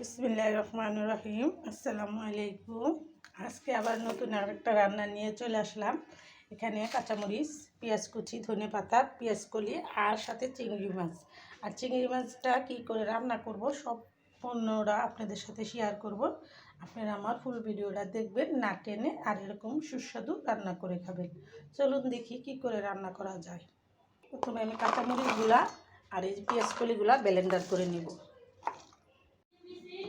বিসমিল্লাহ রহমান রহিম। আসসালামু আলাইকুম। আজকে আবার নতুন আরেকটা রান্না নিয়ে চলে আসলাম। এখানে কাঁচামরিচ, পেঁয়াজ কুচি, ধনে পাতা, পেঁয়াজ কলি আর সাথে চিংড়ি মাছ। আর চিংড়ি মাছটা কী করে রান্না করব সব পণ্যরা আপনাদের সাথে শেয়ার করব। আপনারা আমার ফুল ভিডিওটা দেখবেন, না টেনে আর এরকম সুস্বাদু রান্না করে খাবেন। চলুন দেখি কি করে রান্না করা যায়। প্রথমে আমি কাঁচামরিচগুলা আর এই পেঁয়াজ কলিগুলা ব্লেন্ডার করে নেব।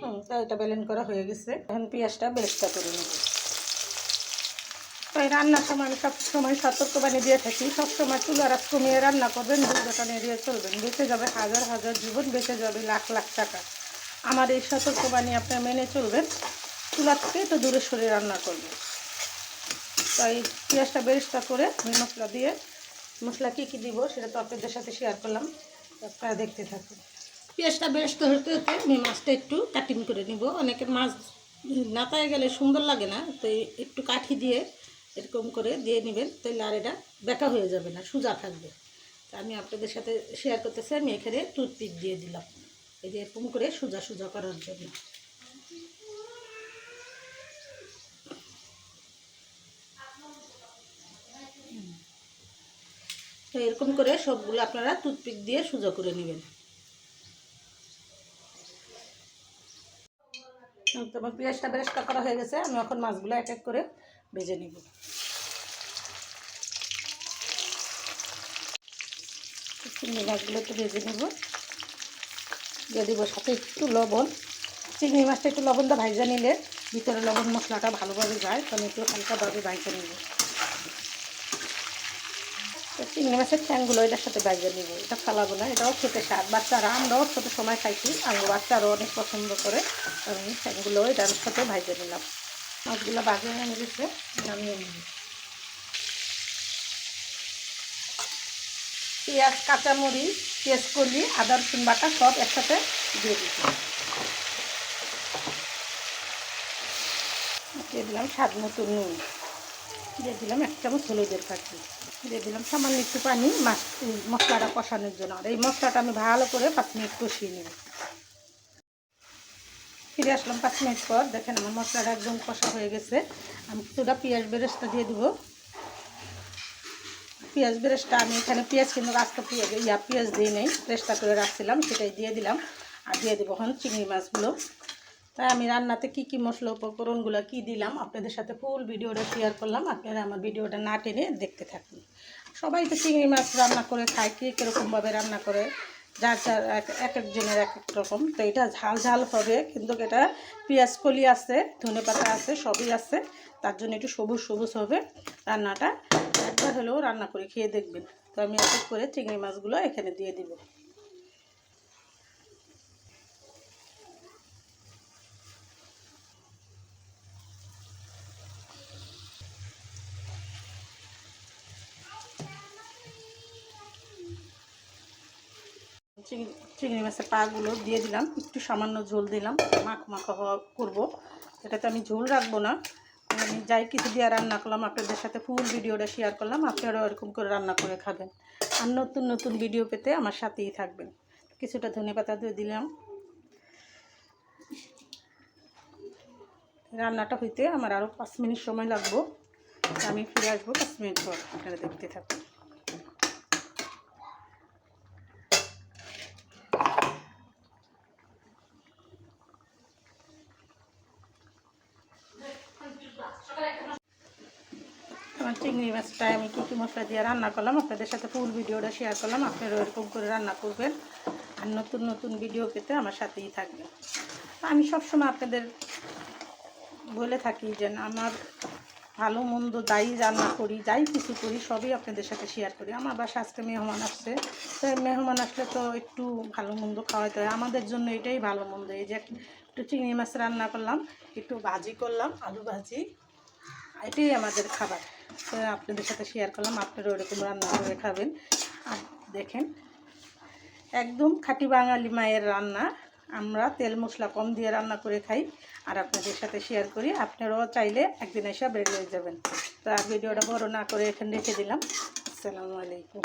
তো এটা ব্লেন্ড করা হয়ে গেছে। এখন পেঁয়াজটা বেরেস্তা করে নেব। তাই রান্নার সময় আমি সব সময় সতর্কবাণী দিয়ে থাকি সবসময় চুলার আঁচ কমিয়ে রান্না করবেন, দুর্ঘটনা এড়িয়ে চলবেন। বেঁচে যাবে হাজার হাজার জীবন, বেঁচে যাবে লাখ লাখ টাকা। আমার এই সতর্কবাণী আপনারা মেনে চলবেন, চুলা থেকে তো দূরে সরে রান্না করবেন। তাই পেঁয়াজটা বেরেস্তা করে আমি মশলা দিয়ে, মশলা কী কী দিব সেটা তো আপনাদের সাথে শেয়ার করলাম, আপনারা দেখতে থাকুন। পেঁয়াজটা বেরেস্তা হতে হতে আমি মাছটা একটু কাটিং করে নিব। অনেকের মাছ নাতায় গেলে সুন্দর লাগে না, তো একটু কাঠি দিয়ে এরকম করে দিয়ে নেবেন তাহলে আর এটা বেঁকা হয়ে যাবে না, সোজা থাকবে। তা আমি আপনাদের সাথে শেয়ার করতেছি, আমি এখানে টুথপিক দিয়ে দিলাম। এই যে এরকম করে সোজা সোজা করার জন্য। তো এরকম করে সবগুলো আপনারা টুথপিক দিয়ে সোজা করে নেবেন। তোমার পেঁয়াজটা বেশ করা হয়ে গেছে, আমি এখন মাছগুলো এক এক করে ভেজে নিব। চিংড়ি মাছগুলো একটু ভেজে নেব। দিয়ে দেবো সাথে একটু লবণ। চিংড়ি মাছটা একটু লবণটা ভাইজা নিলে ভিতরে লবণ মশলাটা ভালোভাবে যায়, তো আমি একটু হালকাভাবে ভাইজা নেব। চিংড়ি মাছের ঠ্যাংগুলো এটার সাথে বাইজে নিব। এটা ফালাবো না, এটাও খেতে স্বাদ। বাচ্চারা, আমরাও ছোটো সময় খাইছি আমার বাচ্চারাও অনেক পছন্দ করে। আমি ঠ্যাংগুলো এটার সাথে ভাইজে নিলাম। মাছগুলো বাজে হয়ে গেছে, নামিয়ে নিব। পেঁয়াজ, কাঁচামরিচ পেঁয়াজ কলি আদা, রসুন বাটা সব একসাথে দিয়ে দিচ্ছি দিয়ে দিলাম স্বাদ মতো নুন। দিয়ে দিলাম এক চামচ হলুদের পাখি। দিয়ে দিলাম। সামান্য একটু পানি মাছ মশলাটা কষানোর জন্য। আর এই মশলাটা আমি ভালো করে পাঁচ মিনিট কষিয়ে নেব। ফিরে আসলাম পাঁচ মিনিট পর। দেখেন আমার মশলাটা একদম কষা হয়ে গেছে। আমি কিছুটা পেঁয়াজ বেরেস্তা দিয়ে দেবো। পেঁয়াজ বেরেস্তা, আমি এখানে পেঁয়াজ কিন্তু আস্তে পেঁয়াজ, ইয়া পেঁয়াজ দিয়ে নেই। বেরেস্তা করে রাখছিলাম, সেটাই দিয়ে দিলাম। আর দিয়ে দেবো এখন চিংড়ি মাছগুলো। তাই আমি রান্নাতে কি কি মশলা উপকরণগুলো কি দিলাম, আপনাদের সাথে ফুল ভিডিওটা শেয়ার করলাম, আপনারা আমার ভিডিওটা না টেনে দেখতে থাকুন। সবাই তো চিংড়ি মাছ রান্না করে খায়, কে কীরকমভাবে রান্না করে, যার যার এক এক একজনের এক এক রকম। তো এটা ঝাল ঝাল হবে, কিন্তু এটা পেঁয়াজ কলি আছে, ধনে পাতা আছে, সবই আছে, তার জন্য একটু সবুজ সবুজ হবে রান্নাটা। একবার হলেও রান্না করে খেয়ে দেখবেন। তো আমি এক করে চিংড়ি মাছগুলো এখানে দিয়ে দিব। চিংড়ি চিংড়ি মাছের পাগুলো দিয়ে দিলাম। একটু সামান্য ঝোল দিলাম। মাখ মাখা করব। এটাতে আমি ঝোল রাখব না। আমি যাই কিছু দিয়ে রান্না করলাম, আপনাদের সাথে ফুল ভিডিওটা শেয়ার করলাম। আপনারাও এরকম করে রান্না করে খাবেন। আর নতুন নতুন ভিডিও পেতে আমার সাথেই থাকবেন। কিছুটা ধনে পাতা দিয়ে দিলাম। রান্নাটা হইতে আমার আরও পাঁচ মিনিট সময় লাগবো। আমি ফিরে আসব পাঁচ মিনিট পর। আপনারা দেখতে থাকুন। আমার চিংড়ি মাছটায় আমি কী কী মশলা দিয়ে রান্না করলাম, আপনাদের সাথে ফুল ভিডিওটা শেয়ার করলাম, আপনারা এরকম করে রান্না করবেন আর নতুন নতুন ভিডিও পেতে আমার সাথেই থাকবেন। আমি সবসময় আপনাদের বলে থাকি যে আমার ভালো মন্দ যাই রান্না করি, যাই কিছু করি, সবই আপনাদের সাথে শেয়ার করি। আমার বাসা আজকে মেহমান আসছে, তো মেহমান আসলে তো একটু ভালো মন্দ খাওয়াইতে হয়। আমাদের জন্য এটাই ভালো মন্দ। এই যে একটু চিংড়ি মাছ রান্না করলাম, একটু ভাজি করলাম, আলু ভাজি এটাই আমাদের খাবার। তো আপনাদের সাথে শেয়ার করলাম, আপনারা ওরকম রান্না করে খাবেন। আর দেখেন, একদম খাঁটি বাঙালি মায়ের রান্না। আমরা তেল মশলা কম দিয়ে রান্না করে খাই। আর আপনাদের সাথে শেয়ার করি, আপনারাও চাইলে একদিন এসে বেরিয়ে যাবেন। তো আর ভিডিওটা বড় না করে এখানে রেখে দিলাম। আসসালামু আলাইকুম।